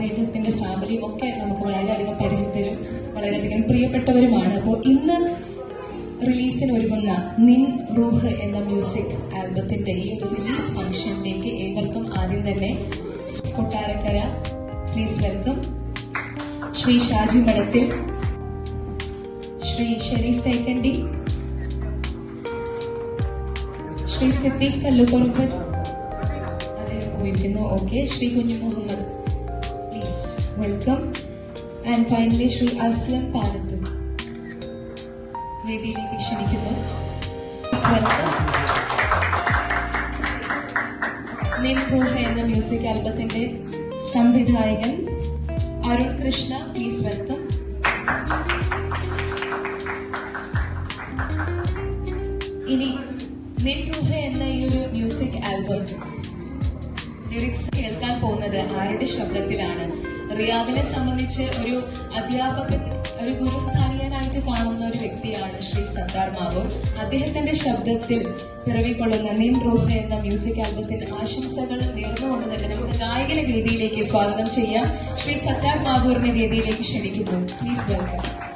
അദ്ദേഹത്തിന്റെ ഫാമിലിയും ഒക്കെ നമുക്ക് വളരെയധികം പരിചിതരും വളരെയധികം പ്രിയപ്പെട്ടവരുമാണ്. അപ്പോൾ ഇന്ന് റിലീസിന് ഒരുങ്ങുന്ന നിൻ റൂഹ് എന്ന മ്യൂസിക് ആൽബത്തിന്റെ ഈ ഒരു റിലീസ് ഫംഗ്ഷനിലേക്ക് ഏവർക്കും ആദ്യം തന്നെ കൊട്ടാരക്കര പ്ലീസ് വെൽക്കം ശ്രീ ഷാജി മഠത്തിൽ ശ്രീ ഷെരീഫ് തേക്കണ്ടി ശ്രീ സിദ്ദീഖ് കല്ലുപുറത്ത് അദ്ദേഹം പോയിരിക്കുന്നു. Okay Shri Kunju Muhammad welcome and finally Shri Aslam Palath. വേദിയിലേക്ക് ക്ഷണിക്കുന്നു. റൂഹ എന്ന മ്യൂസിക് ആൽബത്തിന്റെ സംവിധായകൻ അരുൺ കൃഷ്ണ പ്ലീസ് വെൽക്കം ഇനി നിൻ റൂഹ എന്ന ഈ ഒരു മ്യൂസിക് ആൽബം ലിറിക്സ് കേൾക്കാൻ പോകുന്നത് ആരുടെ ശബ്ദത്തിലാണ്? റിയാദിനെ സംബന്ധിച്ച് ഒരു അധ്യാപകൻ ഒരു ഗുരുസ്ഥാനീയനായിട്ട് കാണുന്ന ഒരു വ്യക്തിയാണ് ശ്രീ സർദാർ മാവൂർ. അദ്ദേഹത്തിന്റെ ശബ്ദത്തിൽ പിറവിക്കൊള്ളുന്ന നിൻ റൂഹ എന്ന മ്യൂസിക് ആൽബത്തിന് ആശംസകൾ നേർന്നുകൊണ്ട് തന്നെ നമ്മുടെ ഗായകന വേദിയിലേക്ക് സ്വാഗതം ചെയ്യാം. ശ്രീ സർദാർ മാവൂറിനെ വേദിയിലേക്ക് ക്ഷണിക്കുന്നു. പ്ലീസ് വെൽക്കം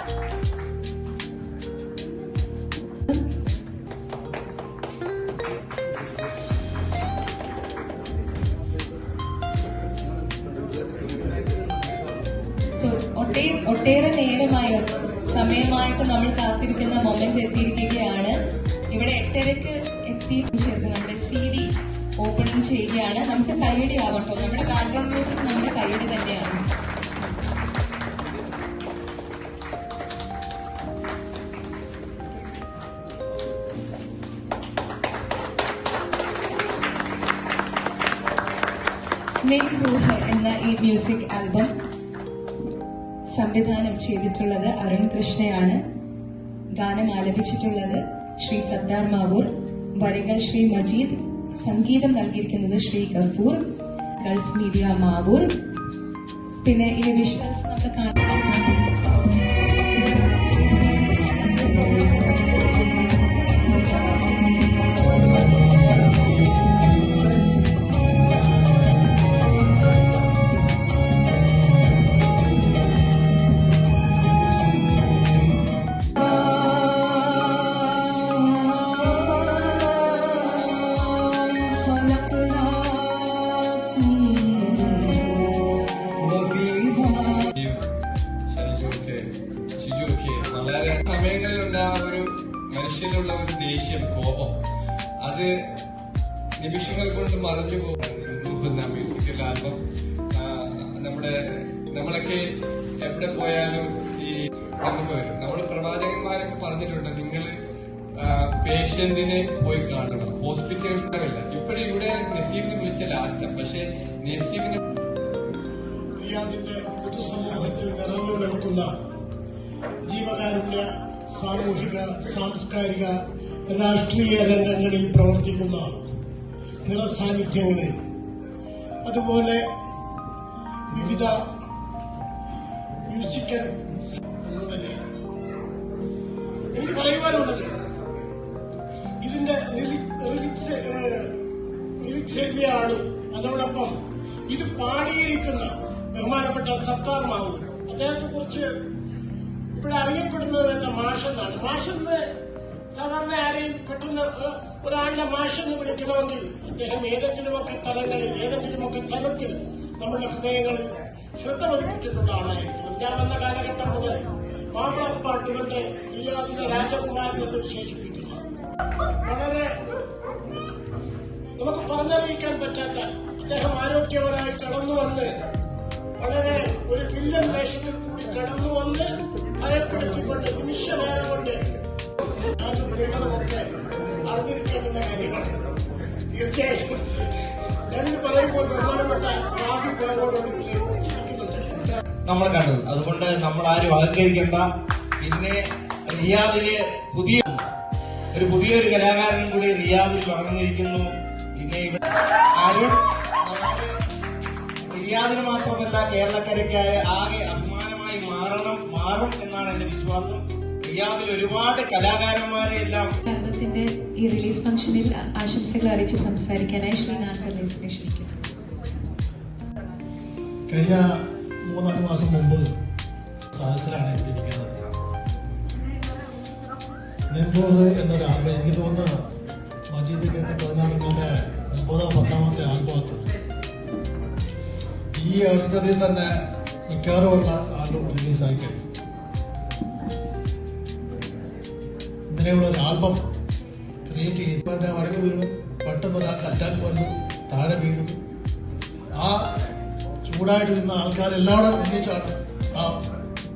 ചേർത്ത് നമ്മുടെ സി ഡി ഓപ്പണിംഗ് ചെയ്യുകയാണ്. നമുക്ക് കൈയടി ആവട്ടോ. നമ്മുടെ ബാക്ക്ഗ്രൗണ്ട് മ്യൂസിക് നമ്മുടെ കൈയടി തന്നെയാണ്. റൂഹ എന്ന ഈ മ്യൂസിക് ആൽബം സംവിധാനം ചെയ്തിട്ടുള്ളത് അരുൺ കൃഷ്ണയാണ്. ഗാനം ആലപിച്ചിട്ടുള്ളത് ശ്രീ സർദാർ മാവൂർ. വരികൾ ശ്രീ മജീദ് സംഗീതം നൽകിയിരിക്കുന്നത് ശ്രീ ഗഫൂർ ഗൾഫ് മീഡിയ മാവൂർ. പിന്നെ ഈ വിഷ്വൽസ് നമ്മൾ കാണാം അത് നിമിഷങ്ങൾ കൊണ്ട് മറഞ്ഞു പോകുന്ന മ്യൂസിക്കൽ ആൽബം നമ്മുടെ നമ്മളൊക്കെ എവിടെ പോയാലും ഈ നമുക്ക് വരും നമ്മൾ പ്രവാചകന്മാരൊക്കെ പറഞ്ഞിട്ടുണ്ട് നിങ്ങൾ പേഷ്യന്റിനെ പോയി കാണണം. ഹോസ്പിറ്റൽസിലല്ല ഇപ്പോഴും ഇവിടെ നസീബിനെ വിളിച്ച ലാസ്റ്റ് പക്ഷെ നസീബിനെ പൊതുസമൂഹത്തിൽ നിറഞ്ഞു നിൽക്കുന്ന ജീവകാരുണ്യ സാമൂഹിക സാംസ്കാരിക രാഷ്ട്രീയ രംഗങ്ങളിൽ പ്രവർത്തിക്കുന്ന നിറസാന്നിധ്യങ്ങളെ അതുപോലെ വിവിധ മ്യൂസിക്കൽ എനിക്ക് പറയുവാനുള്ളത് ഇതിന്റെ റിലിക്സ് അതോടൊപ്പം ഇത് പാടിയിരിക്കുന്ന ബഹുമാനപ്പെട്ട സത്താർ മാവൂർ. അദ്ദേഹത്തെ കുറിച്ച് ഇവിടെ അറിയപ്പെടുന്നത് തന്നെ മാഷെന്നാണ്. മാഷെന്ന് സാധാരണ ആരെയും പെട്ടെന്ന് ഒരാളുടെ മാഷെന്ന് വിളിക്കണമെങ്കിൽ അദ്ദേഹം ഏതെങ്കിലുമൊക്കെ തലങ്ങളിൽ ഏതെങ്കിലുമൊക്കെ തലത്തിൽ നമ്മുടെ ഹൃദയങ്ങളിൽ ശ്രദ്ധ പതിപ്പിച്ചിട്ടുള്ള ആളായിരിക്കും ഞാൻ വന്ന കാലഘട്ടം മുതൽ മാപ്പിളപ്പാട്ടുകളുടെ റിയാദിലെ രാജകുമാരൻ എന്ന് വിശേഷിപ്പിക്കുന്നു. വളരെ നമുക്ക് പറഞ്ഞറിയിക്കാൻ പറ്റാത്ത അദ്ദേഹം ആരോഗ്യപരമായി കടന്നു വന്ന് വളരെ ഒരു വില്ലൻ വേഷത്തിൽ കൂടി കടന്നു വന്ന് ഭയപ്പെടുത്തിക്കൊണ്ട് നിമിഷനേരം നിങ്ങളുമൊക്കെ അറിഞ്ഞിരിക്കേണ്ടുന്ന കാര്യമാണ് തീർച്ചയായും ഞാനിത് പറയുമ്പോൾ ബഹുമാനപ്പെട്ട പേരോട് ചിരിക്കുന്നുണ്ട് നമ്മൾ കണ്ടത്. അതുകൊണ്ട് നമ്മൾ ആരും അഹങ്കരിക്കേണ്ട. പിന്നെ റിയാദിൽ പുതിയ ഒരു പുതിയൊരു കലാകാരനും കൂടി റിയാദിൽ വളർന്നിരിക്കുന്നു. പിന്നെ റിയാദിന് മാത്രമല്ല കേരളക്കരയ്ക്കായ ആകെ അഭിമാനമായി മാറണം മാറും എന്നാണ് എന്റെ വിശ്വാസം. റിയാദിൽ ഒരുപാട് കലാകാരന്മാരെ എല്ലാം ആൽബത്തിന്റെ ഈ റിലീസ് ഫംഗ്ഷനിൽ ആശംസകൾ അറിയിച്ച് സംസാരിക്കാനായി ശ്രീ നാസർ ക്ഷണിക്കുന്നു കഴിഞ്ഞ മൂന്നാൽ മാസം മുമ്പ് സഹസിലാണ് ഇവിടെ ഇരിക്കുന്നത് എന്നൊരു ആൽബം എനിക്ക് തോന്നുന്നു മജീദ് കേട്ട് പതിനാലുകളുടെ ഒമ്പതോ പത്താമത്തെ ആൽബമാണ് ഈ അടുത്തതിൽ തന്നെ മിക്കവാറുമുള്ള ആൽബം റിലീസായി കഴിഞ്ഞു ഇങ്ങനെയുള്ള ഒരു ആൽബം ക്രിയേറ്റ് ചെയ്ത് വടക്ക് വീണു പെട്ടെന്ന് ഒരാൾക്ക് അറ്റാക്ക് വന്നു താഴെ വീണു. ആ ചൂടായിട്ട് നിന്ന ആൾക്കാരെല്ലാം ഒന്നിച്ചാണ് ആ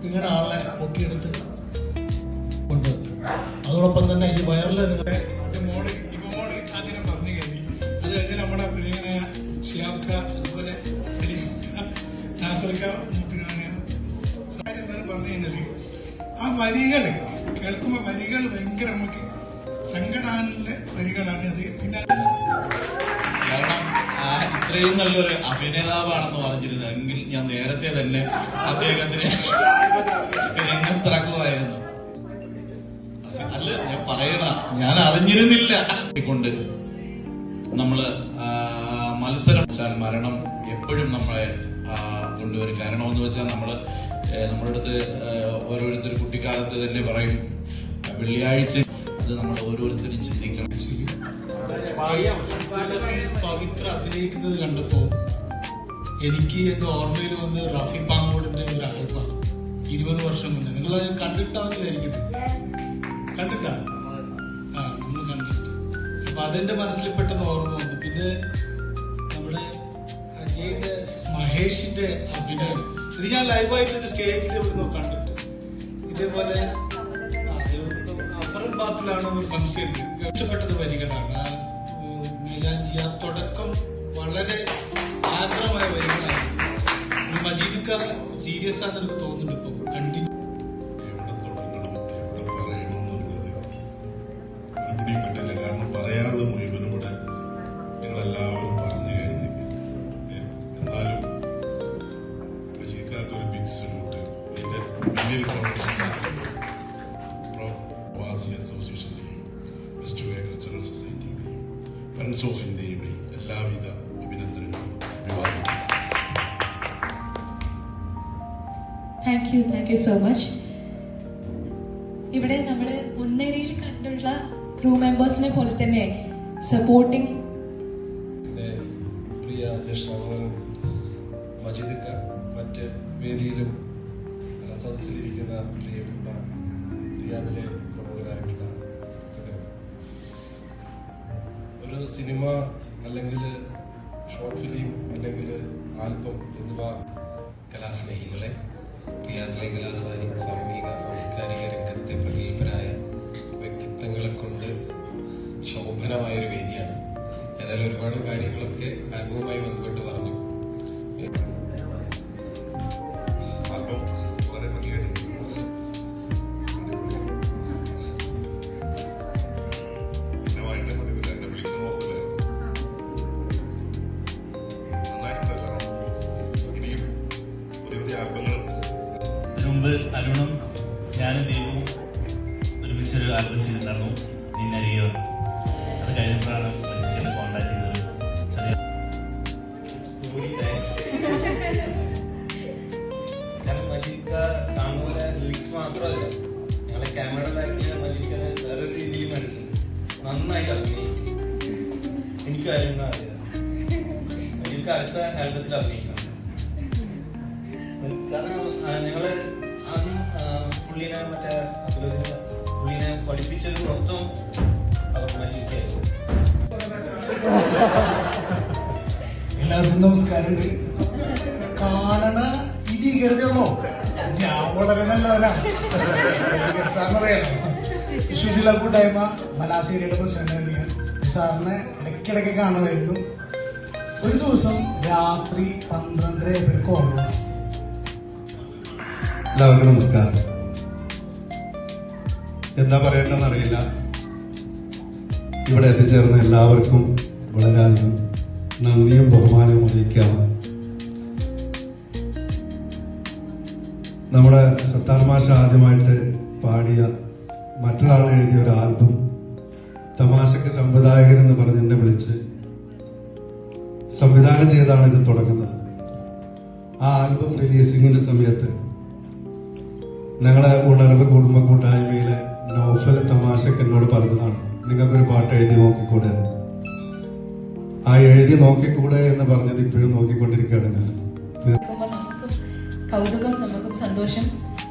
വീണ ആളെ പൊക്കിയെടുത്ത് കൊണ്ട് അതോടൊപ്പം തന്നെ ഈ വയറിൽ നിങ്ങളുടെ പറഞ്ഞു കഴിഞ്ഞു അത് കഴിഞ്ഞ് നമ്മുടെ പിന്നെ ഷിയാബ്ക്ക അതുപോലെ സലീംക്ക, നാസർക്ക പിന്നെ സാരി പറഞ്ഞു കഴിഞ്ഞാൽ ആ വരികൾ കേൾക്കുമ്പോ വരികൾ ഭയങ്കര നമുക്ക് സങ്കടാനുള്ള വരികളാണ് അത്. പിന്നെ കാരണം ആ ഇത്രയും നല്ലൊരു അഭിനേതാവാണെന്ന് പറഞ്ഞിരുന്നെങ്കിൽ ഞാൻ നേരത്തെ തന്നെ അദ്ദേഹത്തിന് രംഗത്തിറക്കുമായിരുന്നു അല്ല ഞാൻ പറയണ ഞാൻ അറിഞ്ഞിരുന്നില്ല. കൊണ്ട് നമ്മൾ മത്സരം മരണം എപ്പോഴും നമ്മളെ കൊണ്ടുവരും. കാരണം എന്ന് വെച്ചാൽ നമ്മൾ നമ്മുടെ അടുത്ത് ഓരോരുത്തർ കുട്ടിക്കാലത്ത് തന്നെ പറയും. വെള്ളിയാഴ്ച അത് നമ്മൾ ഓരോരുത്തരും ചിന്തിക്കണം. പവിത്ര അഭിനയിക്കുന്നത് കണ്ടപ്പോ എനിക്ക് എന്റെ ഓർമ്മയിൽ വന്ന് റഫി പാങ്ങോടിന്റെ ഒരു ആൽബമാണ് ഇരുപത് വർഷം മുന്നേ. നിങ്ങൾ അത് കണ്ടിട്ടാവുന്നില്ലായിരിക്കും കണ്ടിട്ടാ? ആ നമ്മൾ കണ്ടിട്ട്. അപ്പൊ അതെന്റെ മനസ്സിൽ പെട്ടെന്ന് ഓർമ്മ വന്നു. പിന്നെ നമ്മുടെ അജയുടെ മഹേഷിന്റെ അഭിനയം. ഇത് ഞാൻ ലൈവായിട്ട് ഒരു സ്റ്റേജിൽ എവിടുന്നോ കണ്ടിട്ട് ഇതേപോലെ അഫറൻ ബാത്തിലാണോ ഒരു സംശയം. ഇഷ്ടപ്പെട്ടത് വരികളാണ്. മേലാഞ്ചി ആ തുടക്കം വളരെ ആഗ്രഹമായ വരികളാണ്. മജീദിക്ക സീരിയസ് ആണെന്ന് എനിക്ക് തോന്നുന്നുണ്ട് ഇപ്പൊ. Thank you thank you so much ഇവിടെ നമ്മൾ മുൻനിരയിൽ കണ്ടുള്ള ക്രൂ മെമ്പേഴ്സിനെ പോലെ തന്നെ സപ്പോർട്ടിംഗ് പ്രിയ സഹോദരൻ മറ്റ് വേദിയിലും സദസ്സിലിരിക്കുന്ന പ്രിയപ്പെട്ട റിയാദിലെ പ്രമുഖരായിട്ടുള്ള ഒരു സിനിമ അല്ലെങ്കിൽ ഷോർട്ട് ഫിലിം അല്ലെങ്കിൽ ആൽബം എന്നിവ കലാസ്നേഹികളെ റിയാദിലെ സാഹിത്യ സംഗീത സാംസ്കാരിക രംഗത്തെ പ്രഗത്ഭരായ വ്യക്തിത്വങ്ങളെ കൊണ്ട് ശോഭനമായ ഒരു വേദിയാണ്. ഏതായാലും ഒരുപാട് കാര്യങ്ങളൊക്കെ അനുഭവമായി ബന്ധപ്പെട്ട് പറഞ്ഞു. താങ്ക്സ് കാരണം മജീദ് കാണുന്ന ലിറിക്സ് മാത്രമല്ല ഞങ്ങളെ ക്യാമറ ബാക്കിൽ മജീദ് വേറൊരു രീതിയിൽ കണ്ടിട്ടുണ്ട് നന്നായിട്ട് അഭിനയിക്കും. എനിക്ക് അറിയുന്ന അറിയാം മജീദ് അടുത്ത ആൽബത്തിൽ അഭിനയിക്കണം. കാരണം ഞങ്ങൾ അന്ന് പുള്ളിനെ മറ്റേ പുള്ളിനെ പഠിപ്പിച്ചത് മൊത്തം അവർ മജീദായിരുന്നു എല്ലാവർക്കും നമസ്കാരമുണ്ട്. കാണണ ഇടി ഭീകരതയുള്ളോ ഞാൻ വളരെ നല്ലവനാണ് സാറിനറിയാലോ ജില്ലാ കൂട്ടായ്മ മലാശ്ശേരിയുടെ പ്രശ്നം ഞാൻ. സാറിനെ ഇടയ്ക്കിടയ്ക്ക് കാണുമായിരുന്നു. ഒരു ദിവസം രാത്രി പന്ത്രണ്ടര പേർക്ക് ഓർമ്മ എല്ലാവർക്കും നമസ്കാരം. എന്താ പറയേണ്ടതെന്ന് അറിയില്ല. ഇവിടെ എത്തിച്ചേർന്ന എല്ലാവർക്കും വളരെയധികം നന്ദിയും ബഹുമാനവും അറിയിക്കാം. നമ്മുടെ സത്താർ മാഷ ആദ്യമായിട്ട് പാടിയ മറ്റൊരാൾ എഴുതിയ ഒരു ആൽബം തമാശക്ക് സംവിധായകൻ എന്ന് പറഞ്ഞ് എന്നെ വിളിച്ച് സംവിധാനം ചെയ്താണ് ഇത് തുടങ്ങുന്നത്. ആ ആൽബം റിലീസിങ്ങിന്റെ സമയത്ത് ഞങ്ങളെ ഉണർവ് കുടുംബ കൂട്ടായ്മയിലെ നോഫൽ തമാശക്ക് എന്നോട് പറഞ്ഞതാണ്. നിങ്ങൾക്കൊരു പാട്ട് എഴുതി നോക്കിക്കൂടെ. ആ എഴുതി നോക്കിക്കൂടെ എന്ന് പറഞ്ഞത് ഇപ്പോഴും നോക്കിക്കൊണ്ടിരിക്കുകയാണ് ഞാൻ. നമുക്കും കൗതുകം നമുക്കും സന്തോഷം.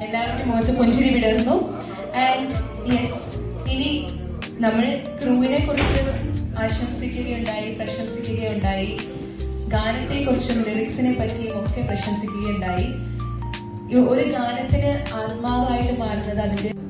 എല്ലാവരുടെയും മുഖത്ത് പുഞ്ചിരി വിടർന്നു. ആൻഡ് യെസ് ഇനി നമ്മൾ ക്രൂവിനെ കുറിച്ച് ആശംസിക്കുകയുണ്ടായി പ്രശംസിക്കുകയുണ്ടായി. ഗാനത്തെ കുറിച്ചും ലിറിക്സിനെ പറ്റിയും ഒക്കെ പ്രശംസിക്കുകയുണ്ടായി. ഒരു ഗാനത്തിന് ആത്മാവായിട്ട് മാറുന്നത് അതിന്റെ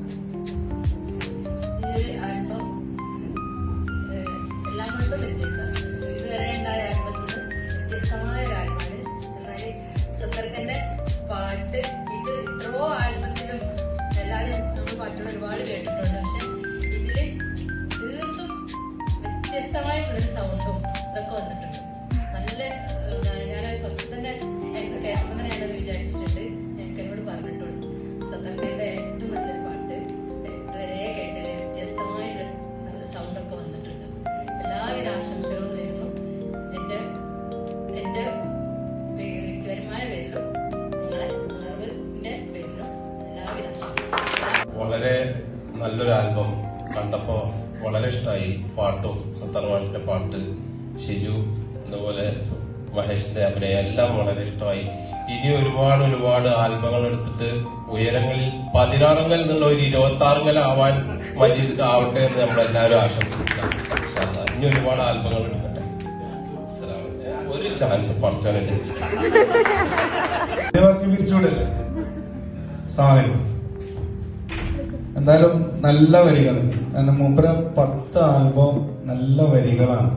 പാട്ട് ഇത് എത്രയോ ആൽബത്തിലും എല്ലാവരും നമ്മൾ പാട്ടുകൾ ഒരുപാട് കേട്ടിട്ടുണ്ട്. പക്ഷെ ഇതിൽ തീർത്തും വ്യത്യസ്തമായിട്ടുള്ളൊരു സൗണ്ടും ഇതൊക്കെ വന്നിട്ടുണ്ട്. നല്ല ഞാൻ ഫസ്റ്റ് തന്നെ എനിക്ക് കേട്ടപ്പോൾ തന്നെ ഞാനത് വിചാരിച്ചിട്ടുണ്ട്. ഞങ്ങൾക്ക് എന്നോട് പറഞ്ഞിട്ടുണ്ട് സത്തർക്കന്റെ ഏറ്റവും നല്ലൊരു പാട്ട്. ഇതുവരെ കേട്ടില്ല വ്യത്യസ്തമായിട്ടുള്ള നല്ല സൗണ്ടൊക്കെ വന്നിട്ടുണ്ട്. എല്ലാവിധ ആശംസകളും നല്ലൊരു ആൽബം കണ്ടപ്പോ വളരെ ഇഷ്ടമായി പാട്ടും സത്താർ പാട്ട് ഷിജു അതുപോലെ മഹേഷിന്റെ അഭിനയം എല്ലാം വളരെ ഇഷ്ടമായി ഇനി ഒരുപാട് ഒരുപാട് ആൽബങ്ങൾ എടുത്തിട്ട് ഉയരങ്ങളിൽ പതിനാറങ്ങൽ നിന്നുള്ള ഒരു ഇരുപത്തി ആറുങ്ങൽ ആവാൻ മജീദ് ആവട്ടെ എന്ന് നമ്മളെല്ലാവരും ആശംസിക്കാം. ഇൻഷാ അല്ലാ. ഇനി ഒരുപാട് ആൽബങ്ങൾ എടുക്കട്ടെ. ഒരു ചാൻസ് പറഞ്ഞു പിരിച്ചുവിടല്ലേ? സാധനം എന്തായാലും നല്ല വരികൾ. മൂപ്പര പത്ത് ആൽബം നല്ല വരികളാണ്.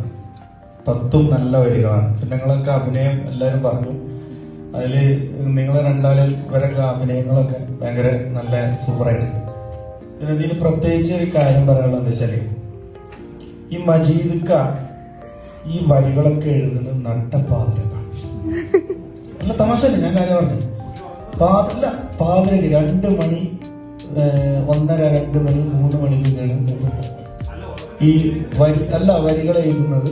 പത്തും നല്ല വരികളാണ്. പിന്നെ നിങ്ങളൊക്കെ അഭിനയം എല്ലാവരും പറഞ്ഞു. അതിൽ നിങ്ങളെ രണ്ടാളിൽ വരൊക്കെ അഭിനയങ്ങളൊക്കെ ഭയങ്കര നല്ല സൂപ്പറായിട്ടുണ്ട് പിന്നെ ഇതിൽ പ്രത്യേകിച്ച് ഒരു കാര്യം പറയാനുള്ളത് എന്താ വെച്ചാൽ ഈ മജീദ്ക്ക ഈ വരികളൊക്കെ എഴുതുന്നത് നട്ടപ്പാതിരക്കാണ് അല്ല തമാശ ഞാൻ കാര്യം പറഞ്ഞു പാതില്ല പാതിരക്ക് രണ്ട് മണി ഒന്നര രണ്ട് മണി മൂന്ന് മണിക്കൊക്കെയാണ് മൂപ്പര് ഈ വരി അല്ല വരികൾ എഴുതുന്നത്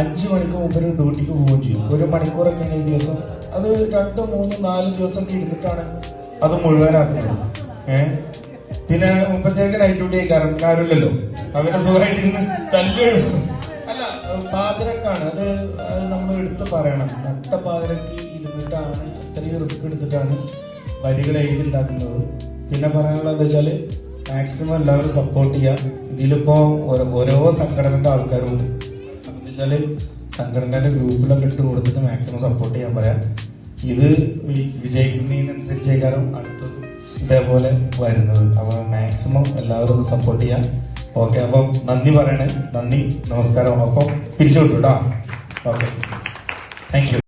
അഞ്ച് മണിക്ക് മൂപ്പര് ഡ്യൂട്ടിക്ക് പോവുകയും ചെയ്യും. ഒരു മണിക്കൂറൊക്കെയാണ് ഒരു ദിവസം. അത് രണ്ട് മൂന്ന് നാല് ദിവസമൊക്കെ ഇരുന്നിട്ടാണ് അത് മുഴുവനാക്കുന്നത്. ഏഹ് പിന്നെ മുപ്പത്തേക്ക് നൈറ്റ് ഡ്യൂട്ടി ആയിക്കാരം ആരുമില്ലല്ലോ. അവരുടെ സുഖമായിട്ടിരുന്ന് ശല്യം അല്ല പാതിരക്കാണ്. അത് നമ്മൾ എടുത്ത് പറയണം. നട്ട പാതിരക്ക് ഇരുന്നിട്ടാണ് അത്രയും റിസ്ക് എടുത്തിട്ടാണ് വരികൾ എഴുതിണ്ടാക്കുന്നത് പിന്നെ പറയാനുള്ളത് വെച്ചാൽ മാക്സിമം എല്ലാവരും സപ്പോർട്ട് ചെയ്യുക ഇതിലിപ്പോ ഓരോ- സംഘടനയുടെ ആൾക്കാരുണ്ട്. അപ്പൊ വെച്ചാൽ സംഘടനയുടെ ഗ്രൂപ്പിലൊക്കെ ഇട്ട് കൊടുത്തിട്ട് മാക്സിമം സപ്പോർട്ട് ചെയ്യാൻ പറയാം. ഇത് വിജയിക്കുന്നതിനനുസരിച്ച് കാരണം അടുത്തത് ഇതേപോലെ വരുന്നത്. അപ്പൊ മാക്സിമം എല്ലാവരും സപ്പോർട്ട് ചെയ്യാം. ഓക്കെ അപ്പം നന്ദി പറയണേ. നന്ദി നമസ്കാരം. അപ്പം പിരിച്ചു വിട്ടു കേട്ടോ ഓക്കെ താങ്ക് യു